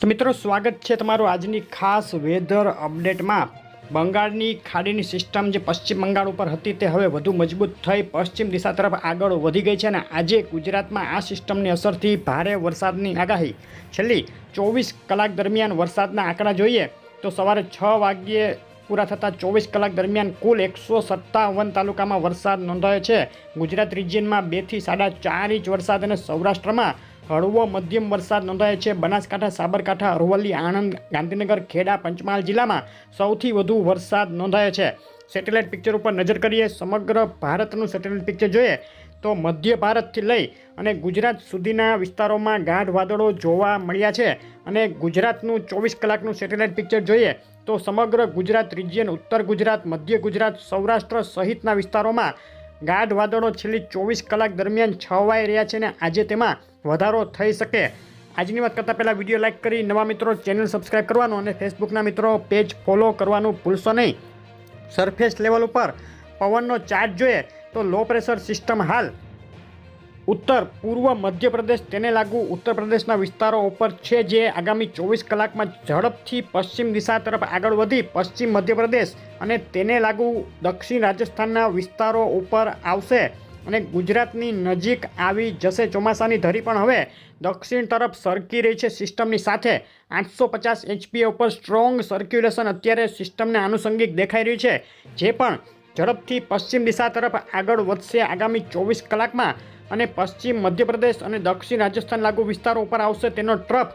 તો મિત્રો, સ્વાગત છે તમારું આજની ખાસ વેધર અપડેટમાં બંગાળની ખાડીની સિસ્ટમ જે પશ્ચિમ બંગાળ ઉપર હતી તે હવે વધુ મજબૂત થઈ. પશ્ચિમ દિશા તરફ આગળ વધી ગઈ છે અને આજે ગુજરાતમાં આ સિસ્ટમની અસરથી ભારે વરસાદની આગાહી. છેલ્લી ચોવીસ કલાક દરમિયાન વરસાદના આંકડા જોઈએ તો સવારે છ વાગ્યે પૂરા થતાં ચોવીસ કલાક દરમિયાન કુલ એકસો સત્તાવન તાલુકામાં વરસાદ નોંધાયો છે. ગુજરાત રિજિયનમાં બેથી સાડા ચાર ઇંચ વરસાદ અને સૌરાષ્ટ્રમાં હળવો મધ્યમ વરસાદ નોંધાયો છે. બનાસકાંઠા, સાબરકાંઠા, અરવલ્લી, આણંદ, ગાંધીનગર, ખેડા, પંચમહાલ જિલ્લામાં સૌથી વધુ વરસાદ નોંધાયો છે. સેટેલાઇટ પિક્ચર ઉપર નજર કરીએ, સમગ્ર ભારતનું સેટેલાઇટ પિક્ચર જોઈએ તો મધ્ય ભારતથી લઈ અને ગુજરાત સુધીના વિસ્તારોમાં ગાઢ વાદળો જોવા મળ્યા છે અને ગુજરાતનું ચોવીસ કલાકનું સેટેલાઇટ પિક્ચર જોઈએ તો સમગ્ર ગુજરાત, રિજિયન, ઉત્તર ગુજરાત, મધ્ય ગુજરાત, સૌરાષ્ટ્ર સહિતના વિસ્તારોમાં ગાઢ વાદળો છેલ્લી ચોવીસ કલાક દરમિયાન છવાઈ રહ્યા છે અને આજે તેમાં વધારો થઈ શકે. આજની વાત કરતાં પહેલાં વીડિયો લાઇક કરી નવા મિત્રો ચેનલ સબસ્ક્રાઈબ કરવાનું અને ફેસબુકના મિત્રો પેજ ફોલો કરવાનું ભૂલશો નહીં. સરફેસ લેવલ ઉપર પવનનો ચાર્જ જોઈએ તો લો પ્રેશર સિસ્ટમ હાલ ઉત્તર પૂર્વ મધ્યપ્રદેશ તેને લાગુ ઉત્તર પ્રદેશના વિસ્તારો ઉપર છે જે આગામી ચોવીસ કલાકમાં ઝડપથી પશ્ચિમ દિશા તરફ આગળ વધી પશ્ચિમ મધ્યપ્રદેશ અને તેને લાગુ દક્ષિણ રાજસ્થાનના વિસ્તારો ઉપર આવશે અને ગુજરાતની નજીક આવી જશે. ચોમાસાની ધરી પણ હવે દક્ષિણ તરફ સરકી રહી છે સિસ્ટમની સાથે. આઠસો પચાસ એચપીએ ઉપર સ્ટ્રોંગ સર્ક્યુલેશન અત્યારે સિસ્ટમને આનુષંગિક દેખાઈ રહ્યું છે. જે પણ ઝડપથી પશ્ચિમ દિશા તરફ આગળ વધશે આગામી ચોવીસ કલાકમાં અને પશ્ચિમ મધ્યપ્રદેશ અને દક્ષિણ રાજસ્થાન લાગુ વિસ્તારો ઉપર આવશે તેનો ટ્રફ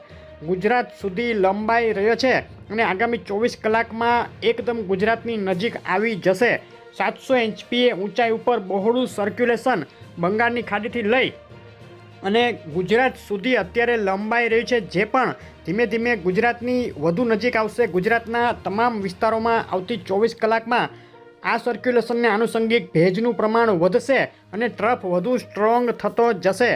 ગુજરાત સુધી લંબાઈ રહ્યો છે અને આગામી ચોવીસ કલાકમાં એકદમ ગુજરાતની નજીક આવી જશે. સાતસો એચપીએ ઊંચાઈ ઉપર બહોળું સર્ક્યુલેશન બંગાળની ખાડીથી લઈ અને ગુજરાત સુધી અત્યારે લંબાઈ રહ્યું છે, જે પણ ધીમે ધીમે ગુજરાતની વધુ નજીક આવશે. ગુજરાતના તમામ વિસ્તારોમાં આવતી ચોવીસ કલાકમાં આ સર્ક્યુલેશનને આનુષંગિક ભેજનું પ્રમાણ વધશે અને ટ્રફ વધુ સ્ટ્રોંગ થતો જશે.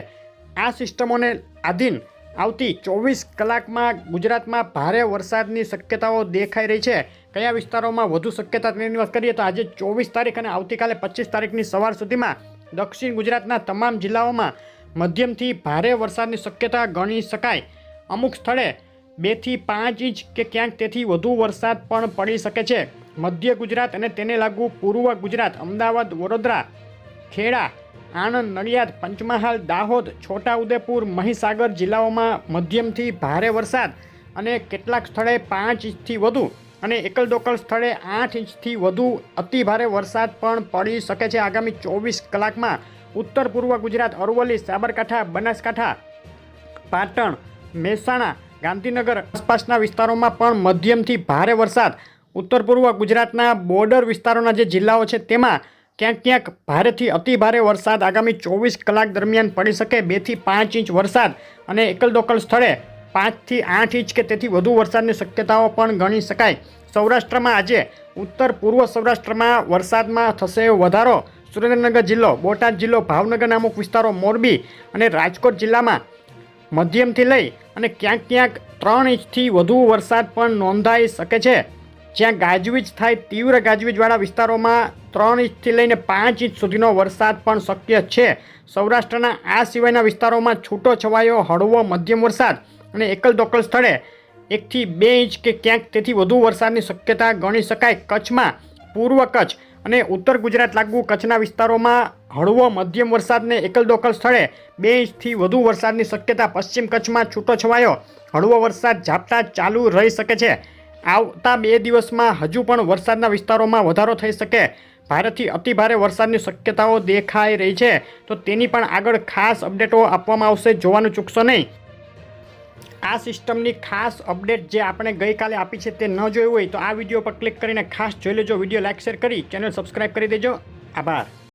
આ સિસ્ટમોને આધીન આવતી ચોવીસ કલાકમાં ગુજરાતમાં ભારે વરસાદની શક્યતાઓ દેખાઈ રહી છે. કયા વિસ્તારોમાં વધુ શક્યતા તેની વાત કરીએ તો આજે ચોવીસ તારીખ અને આવતીકાલે પચીસ તારીખની સવાર સુધીમાં દક્ષિણ ગુજરાતના તમામ જિલ્લાઓમાં મધ્યમથી ભારે વરસાદની શક્યતા ગણી શકાય. અમુક સ્થળે બેથી પાંચ ઇંચ કે ક્યાંક તેથી વધુ વરસાદ પણ પડી શકે છે. મધ્ય ગુજરાત અને તેને લાગુ પૂર્વ ગુજરાત, અમદાવાદ, વડોદરા, ખેડા, આણંદ, નડિયાદ, પંચમહાલ, દાહોદ, છોટાઉદેપુર, મહીસાગર જિલ્લાઓમાં મધ્યમથી ભારે વરસાદ અને કેટલાક સ્થળે પાંચ ઇંચથી વધુ અને એકલ દોકલ સ્થળે આઠ ઇંચથી વધુ અતિ ભારે વરસાદ પણ પડી શકે છે. આગામી ચોવીસ કલાકમાં ઉત્તર પૂર્વ ગુજરાત, અરવલ્લી, સાબરકાંઠા, બનાસકાંઠા, પાટણ, મહેસાણા, ગાંધીનગર આસપાસના વિસ્તારોમાં પણ મધ્યમથી ભારે વરસાદ ઉત્તર પૂર્વ ગુજરાતના બોર્ડર વિસ્તારોના જે જિલ્લાઓ છે, તેમાં ક્યાંક ક્યાંક ભારેથી અતિ ભારે વરસાદ આગામી ચોવીસ કલાક દરમિયાન પડી શકે. બેથી પાંચ ઇંચ વરસાદ અને એકલ દોકલ સ્થળે પાંચથી આઠ ઇંચ કે તેથી વધુ વરસાદની શક્યતાઓ પણ ગણી શકાય. સૌરાષ્ટ્રમાં આજે ઉત્તર પૂર્વ સૌરાષ્ટ્રમાં વરસાદમાં થશે વધારો. સુરેન્દ્રનગર જિલ્લો, બોટાદ જિલ્લો ભાવનગરના અમુક વિસ્તારો મોરબી અને રાજકોટ જિલ્લામાં મધ્યમથી લઈ અને ક્યાંક ક્યાંક ત્રણ ઇંચથી વધુ વરસાદ પણ નોંધાઈ શકે છે. જ્યાં ગાજવીજ થાય તીવ્ર ગાજવીજવાળા વિસ્તારોમાં ત્રણ ઇંચથી લઈને પાંચ ઇંચ સુધીનો વરસાદ પણ શક્ય છે. સૌરાષ્ટ્રના આ સિવાયના વિસ્તારોમાં છૂટો છવાયો હળવો મધ્યમ વરસાદ અને એકલ દોકલ સ્થળે એકથી બે ઇંચ કે ક્યાંક તેથી વધુ વરસાદની શક્યતા ગણી શકાય. કચ્છમાં પૂર્વ કચ્છ અને ઉત્તર ગુજરાત લાગુ કચ્છના વિસ્તારોમાં હળવો મધ્યમ વરસાદને એકલ દોકલ સ્થળે બે ઇંચથી વધુ વરસાદની શક્યતા પશ્ચિમ કચ્છમાં છૂટો છવાયો. હળવો વરસાદ ઝાપટા ચાલુ રહી શકે છે. આવતા બે દિવસમાં હજુ પણ વરસાદના વિસ્તારોમાં વધારો થઈ શકે. ભારેથી અતિભારે વરસાદની શક્યતાઓ દેખાઈ રહી છે. તો તેની પણ આગળ ખાસ અપડેટો આપવામાં આવશે. જોવાનું ચૂકશો નહીં. આ સિસ્ટમની ખાસ અપડેટ જે આપણે ગઈકાલે આપી છે તે ન જોયું હોય તો આ વીડિયો પર ક્લિક કરીને ખાસ જોઈ લેજો. વીડિયો લાઇક શેર કરી ચેનલ સબસ્ક્રાઈબ કરી દેજો. આભાર.